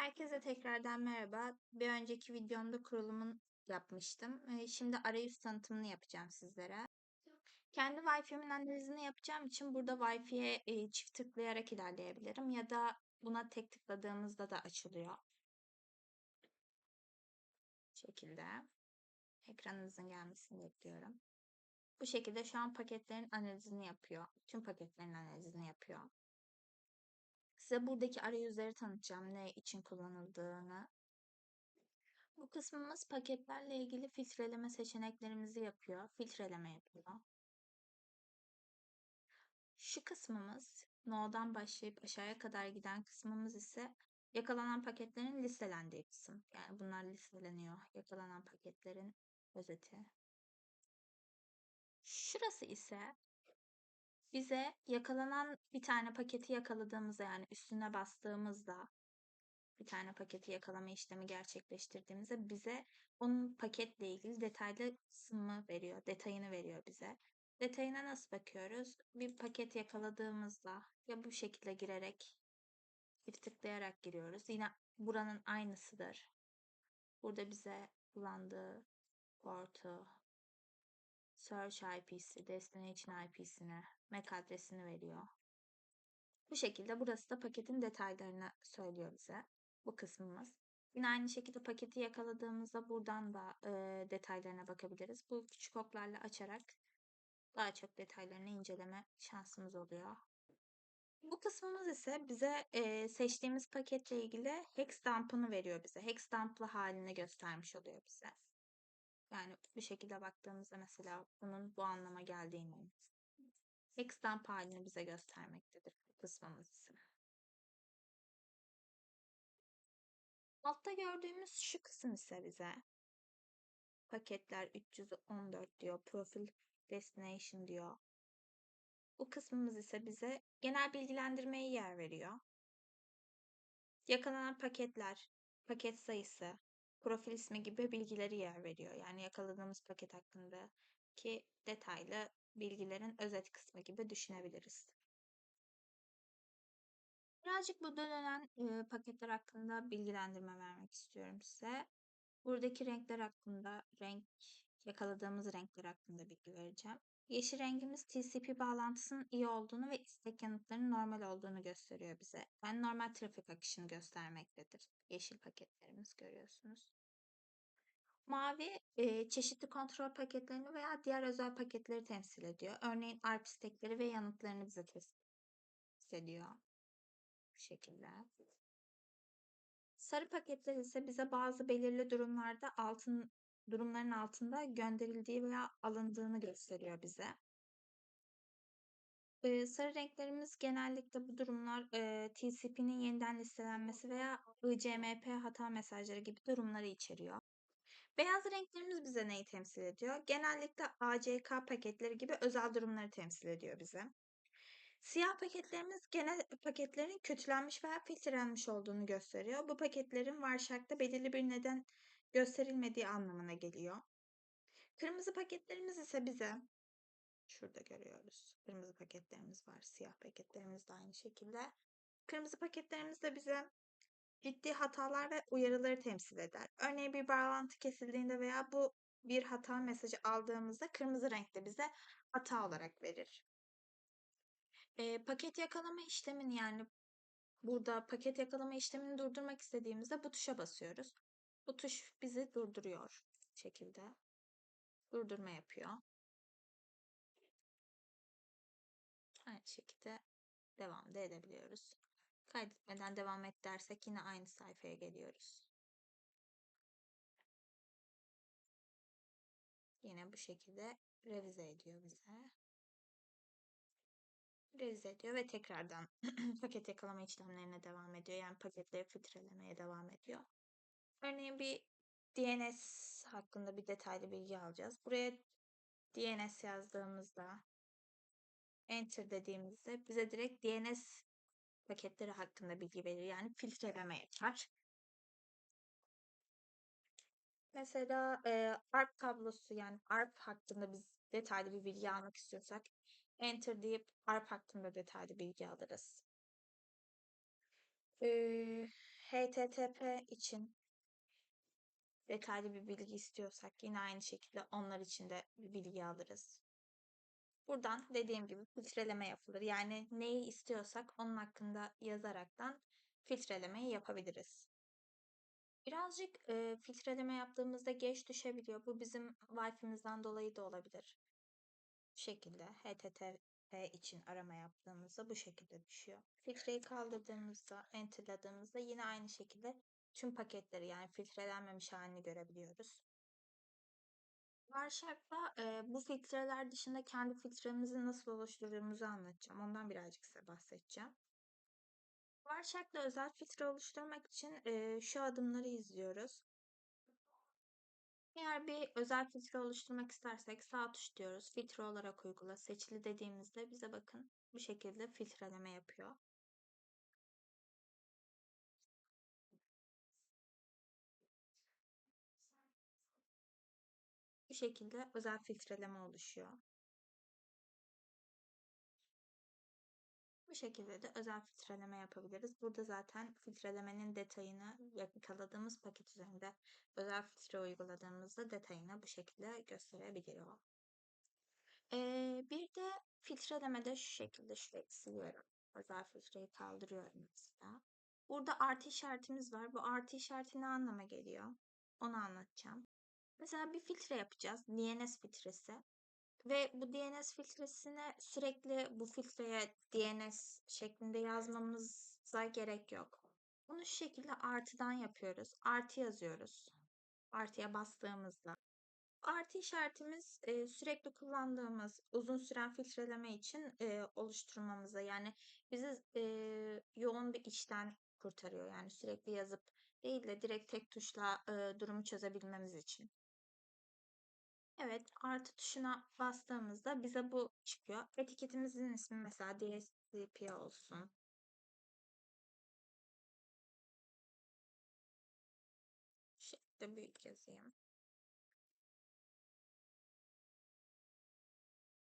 Herkese tekrardan merhaba. Bir önceki videomda kurulumun yapmıştım. Ee, Şimdi arayüz tanıtımını yapacağım sizlere. Kendi Wi-Fi'min analizini yapacağım için burada Wi-Fi'ye e, çift tıklayarak ilerleyebilirim ya da buna tek tıkladığımızda da açılıyor. Bu şekilde. Ekranınızın gelmesini bekliyorum. Bu şekilde şu an paketlerin analizini yapıyor. Tüm paketlerin analizini yapıyor. Size buradaki arayüzleri tanıtacağım. Ne için kullanıldığını. Bu kısmımız paketlerle ilgili filtreleme seçeneklerimizi yapıyor. Filtreleme yapıyor. Şu kısmımız no'dan başlayıp aşağıya kadar giden kısmımız ise yakalanan paketlerin listelendiği kısım. Yani bunlar listeleniyor. Yakalanan paketlerin özeti. Şurası ise bize yakalanan bir tane paketi yakaladığımızda yani üstüne bastığımızda bir tane paketi yakalama işlemi gerçekleştirdiğimizde bize onun paketle ilgili detaylı kısmı veriyor, detayını veriyor bize. Detayına nasıl bakıyoruz? Bir paket yakaladığımızda ya bu şekilde girerek bir tıklayarak giriyoruz. Yine buranın aynısıdır. Burada bize kullandığı portu, search IP'si, destination IP'sini, MAC adresini veriyor. Bu şekilde burası da paketin detaylarını söylüyor bize. Bu kısmımız. Yine aynı şekilde paketi yakaladığımızda buradan da e, detaylarına bakabiliriz. Bu küçük oklarla açarak daha çok detaylarını inceleme şansımız oluyor. Bu kısmımız ise bize e, seçtiğimiz paketle ilgili hex dump'ını veriyor bize. Hex dump'lı halini göstermiş oluyor bize. Yani bu şekilde baktığımızda mesela bunun bu anlama geldiğini dump halini bize göstermektedir kısmımız ise. Altta gördüğümüz şu kısım ise bize paketler 314 diyor, profil destination diyor. Bu kısmımız ise bize genel bilgilendirmeye yer veriyor. Yakalanan paketler, paket sayısı, profil ismi gibi bilgileri yer veriyor. Yani yakaladığımız paket hakkındaki detaylı bilgilerin özet kısmı gibi düşünebiliriz. Birazcık bu dönen e, paketler hakkında bilgilendirme vermek istiyorum size. Buradaki renkler hakkında, renk yakaladığımız renkler hakkında bilgi vereceğim. Yeşil rengimiz TCP bağlantısının iyi olduğunu ve istek yanıtlarının normal olduğunu gösteriyor bize. Yani normal trafik akışını göstermektedir. Yeşil paketlerimiz görüyorsunuz. Mavi e, çeşitli kontrol paketlerini veya diğer özel paketleri temsil ediyor. Örneğin ARP istekleri ve yanıtlarını bize temsil ediyor. Bu şekilde. Sarı paketler ise bize bazı belirli durumlarda altın durumların altında gönderildiği veya alındığını gösteriyor bize. Ee, sarı renklerimiz genellikle bu durumlar e, TCP'nin yeniden listelenmesi veya ICMP hata mesajları gibi durumları içeriyor. Beyaz renklerimiz bize neyi temsil ediyor? Genellikle ACK paketleri gibi özel durumları temsil ediyor bize. Siyah paketlerimiz genel paketlerin kötülenmiş veya filtrelenmiş olduğunu gösteriyor. Bu paketlerin Warshak'ta belirli bir neden gösterilmediği anlamına geliyor. Kırmızı paketlerimiz ise bize şurada görüyoruz. Kırmızı paketlerimiz var. Siyah paketlerimiz de aynı şekilde. Kırmızı paketlerimiz de bize ciddi hatalar ve uyarıları temsil eder. Örneğin bir bağlantı kesildiğinde veya bu bir hata mesajı aldığımızda kırmızı renkte bize hata olarak verir. E, paket yakalama işlemini yani burada paket yakalama işlemini durdurmak istediğimizde bu tuşa basıyoruz. Bu tuş bizi durduruyor şekilde. Durdurma yapıyor. Aynı şekilde devam da edebiliyoruz. Kaydetmeden devam et dersek yine aynı sayfaya geliyoruz. Yine bu şekilde revize ediyor bize. Revize ediyor ve tekrardan paket yakalama işlemlerine devam ediyor. Yani paketleri filtrelemeye devam ediyor. Örneğin bir DNS hakkında bir detaylı bilgi alacağız. Buraya DNS yazdığımızda enter dediğimizde bize direkt DNS paketleri hakkında bilgi verir. Yani filtreleme yapar. Mesela e, ARP tablosu yani ARP hakkında biz detaylı bir bilgi almak istiyorsak enter deyip ARP hakkında detaylı bilgi alırız. Ee, HTTP için detaylı bir bilgi istiyorsak yine aynı şekilde onlar için de bir bilgi alırız. Buradan dediğim gibi filtreleme yapılır. Yani neyi istiyorsak onun hakkında yazaraktan filtrelemeyi yapabiliriz. Birazcık e, filtreleme yaptığımızda geç düşebiliyor. Bu bizim Wi-Fi'mizden dolayı da olabilir. Bu şekilde HTTP için arama yaptığımızda bu şekilde düşüyor. Filtreyi kaldırdığımızda, enterladığımızda yine aynı şekilde tüm paketleri yani filtrelenmemiş halini görebiliyoruz. Wireshark'ta e, bu filtreler dışında kendi filtremizi nasıl oluşturduğumuzu anlatacağım. Ondan birazcık size bahsedeceğim. Wireshark'ta özel filtre oluşturmak için e, şu adımları izliyoruz. Eğer bir özel filtre oluşturmak istersek sağ tuş diyoruz. Filtre olarak uygula. Seçili dediğimizde bize bakın bu şekilde filtreleme yapıyor. Şekilde özel filtreleme oluşuyor. Bu şekilde de özel filtreleme yapabiliriz. Burada zaten filtrelemenin detayını yakaladığımız paket üzerinde özel filtre uyguladığımızda detayını bu şekilde gösterebiliyor. Ee, bir de filtrelemede şu şekilde şurayı siliyorum. Özel filtreyi kaldırıyorum mesela. Burada artı işaretimiz var. Bu artı işareti ne anlama geliyor? Onu anlatacağım. Mesela bir filtre yapacağız. DNS filtresi. Ve bu DNS filtresine sürekli bu filtreye DNS şeklinde yazmamıza gerek yok. Bunu şu şekilde artıdan yapıyoruz. Artı yazıyoruz. Artıya bastığımızda. Artı işaretimiz e, sürekli kullandığımız uzun süren filtreleme için e, oluşturmamıza yani bizi e, yoğun bir işten kurtarıyor. Yani sürekli yazıp değil de direkt tek tuşla e, durumu çözebilmemiz için. Evet, artı tuşuna bastığımızda bize bu çıkıyor. Etiketimizin ismi mesela DSCP olsun. Şekilde büyük yazayım.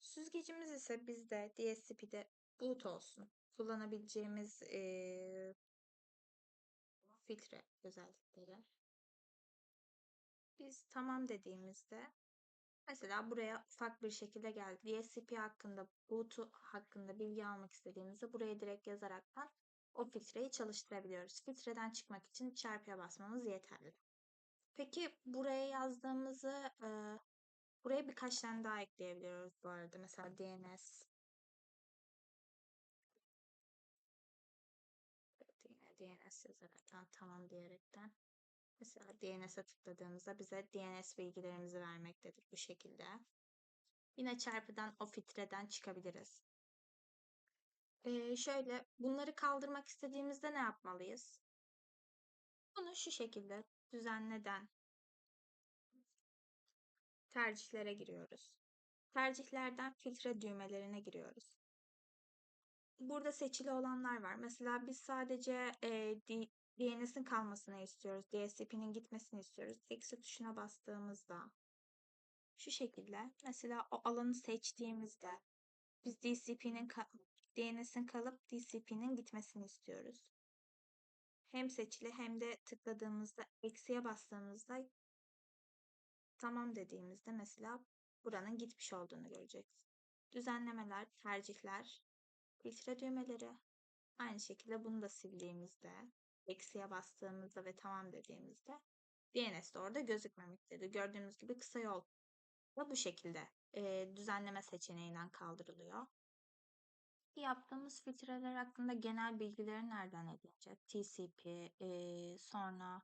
Süzgecimiz ise bizde DSCP'de boot olsun. Kullanabileceğimiz ee, filtre özellikleri. Biz tamam dediğimizde mesela buraya ufak bir şekilde geldi. DSCP hakkında, boot'u hakkında bilgi almak istediğimizde buraya direkt yazaraktan o filtreyi çalıştırabiliyoruz. Filtreden çıkmak için çarpıya basmamız yeterli. Peki buraya yazdığımızı e, buraya birkaç tane daha ekleyebiliyoruz bu arada. Mesela DNS DNS yazaraktan tamam diyerekten mesela DNS'e tıkladığımızda bize DNS bilgilerimizi vermektedir bu şekilde. Yine çarpıdan o filtreden çıkabiliriz. Ee, şöyle bunları kaldırmak istediğimizde ne yapmalıyız? Bunu şu şekilde düzenleden tercihlere giriyoruz. Tercihlerden filtre düğmelerine giriyoruz. Burada seçili olanlar var. Mesela biz sadece e, DNS'in kalmasını istiyoruz. DSCP'nin gitmesini istiyoruz. Eksi tuşuna bastığımızda şu şekilde mesela o alanı seçtiğimizde biz DCP'nin DNS'in kalıp DCP'nin gitmesini istiyoruz. Hem seçili hem de tıkladığımızda eksiye bastığımızda tamam dediğimizde mesela buranın gitmiş olduğunu göreceğiz. Düzenlemeler, tercihler, filtre düğmeleri. Aynı şekilde bunu da sildiğimizde, eksiye bastığımızda ve tamam dediğimizde DNS de orada gözükmemektedir. Gördüğünüz gibi kısa yol da bu şekilde e, düzenleme seçeneğinden kaldırılıyor. Yaptığımız filtreler hakkında genel bilgileri nereden edinecek? TCP, e, sonra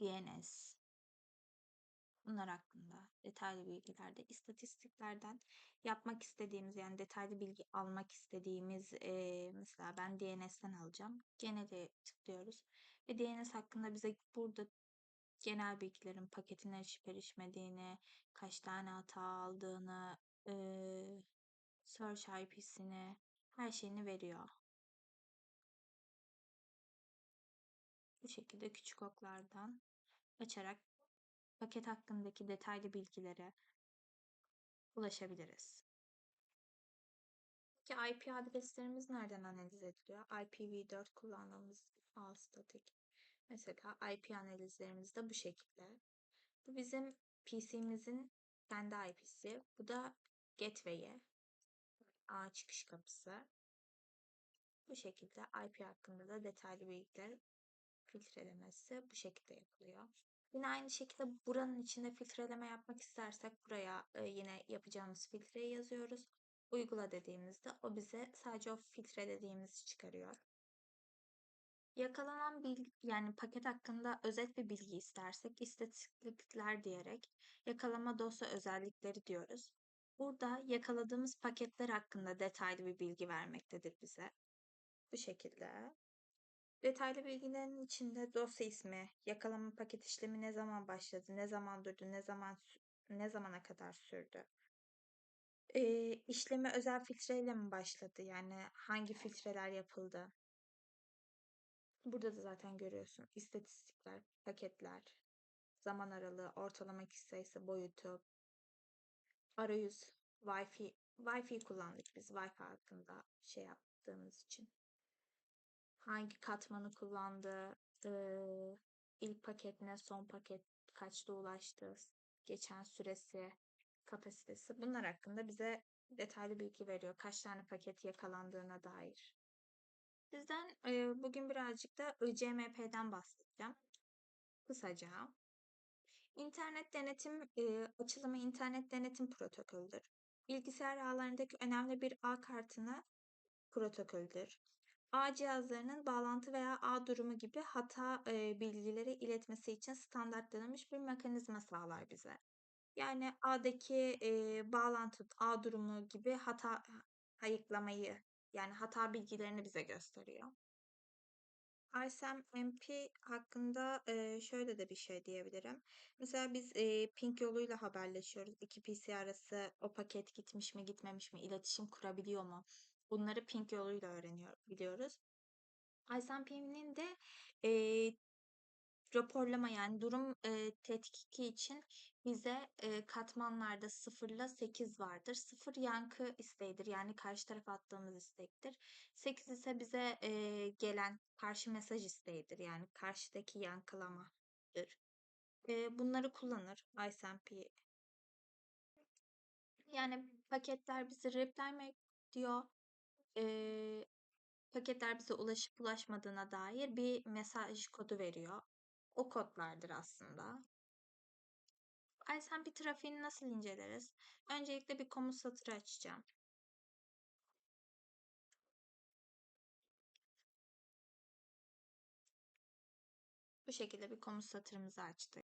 DNS, bunlar hakkında detaylı bilgilerde istatistiklerden yapmak istediğimiz yani detaylı bilgi almak istediğimiz e, mesela ben DNS'ten alacağım. Genele tıklıyoruz ve DNS hakkında bize burada genel bilgilerin paketin erişip erişmediğini, kaç tane hata aldığını, e, search IP'sini, her şeyini veriyor. Bu şekilde küçük oklardan açarak paket hakkındaki detaylı bilgilere ulaşabiliriz. Peki IP adreslerimiz nereden analiz ediliyor? IPv4 kullandığımız ağ statik. Mesela IP analizlerimiz de bu şekilde. Bu bizim PC'mizin kendi IP'si. Bu da gateway'i. Ağ çıkış kapısı. Bu şekilde IP hakkında da detaylı bilgiler filtrelemesi bu şekilde yapılıyor. Yine aynı şekilde buranın içinde filtreleme yapmak istersek buraya e, yine yapacağımız filtreyi yazıyoruz. Uygula dediğimizde o bize sadece o filtre dediğimizi çıkarıyor. Yakalanan bilgi yani paket hakkında özet bir bilgi istersek istatistikler diyerek yakalama dosya özellikleri diyoruz. Burada yakaladığımız paketler hakkında detaylı bir bilgi vermektedir bize. Bu şekilde. Detaylı bilgilerin içinde dosya ismi, yakalama paket işlemi ne zaman başladı, ne zaman durdu, ne zaman ne zamana kadar sürdü. Ee, işleme özel filtreyle mi başladı? Yani hangi filtreler yapıldı? Burada da zaten görüyorsun. İstatistikler, paketler, zaman aralığı, ortalama kişi sayısı, boyutu, arayüz, Wi-Fi. Wi-Fi kullandık biz Wi-Fi hakkında şey yaptığımız için. Hangi katmanı kullandı, ilk paketine son paket kaçta ulaştı, geçen süresi, kapasitesi. Bunlar hakkında bize detaylı bilgi veriyor. Kaç tane paket yakalandığına dair. Sizden bugün birazcık da ICMP'den bahsedeceğim. Kısaca. İnternet denetim açılımı internet denetim protokolüdür. Bilgisayar ağlarındaki önemli bir ağ kartına protokoldür. Ağ cihazlarının bağlantı veya ağ durumu gibi hata e, bilgileri iletmesi için standartlanmış bir mekanizma sağlar bize. Yani ağdaki e, bağlantı, ağ durumu gibi hata ayıklamayı yani hata bilgilerini bize gösteriyor. ISMP hakkında şöyle de bir şey diyebilirim. Mesela biz e, ping yoluyla haberleşiyoruz. İki PC arası o paket gitmiş mi gitmemiş mi, iletişim kurabiliyor mu? Bunları ping yoluyla öğreniyor, biliyoruz. ISMP'nin de e, raporlama yani durum e, tetkiki için bize e, katmanlarda 0 ile 8 vardır. 0 yankı isteğidir yani karşı tarafa attığımız istektir. 8 ise bize e, gelen karşı mesaj isteğidir yani karşıdaki yankılamadır. E, bunları kullanır ISMP. Yani paketler bizi reply diyor. Paketler bize ulaşıp ulaşmadığına dair bir mesaj kodu veriyor. O kodlardır aslında. ISMP trafiğini nasıl inceleriz? Öncelikle bir komut satırı açacağım. Bu şekilde bir komut satırımızı açtık.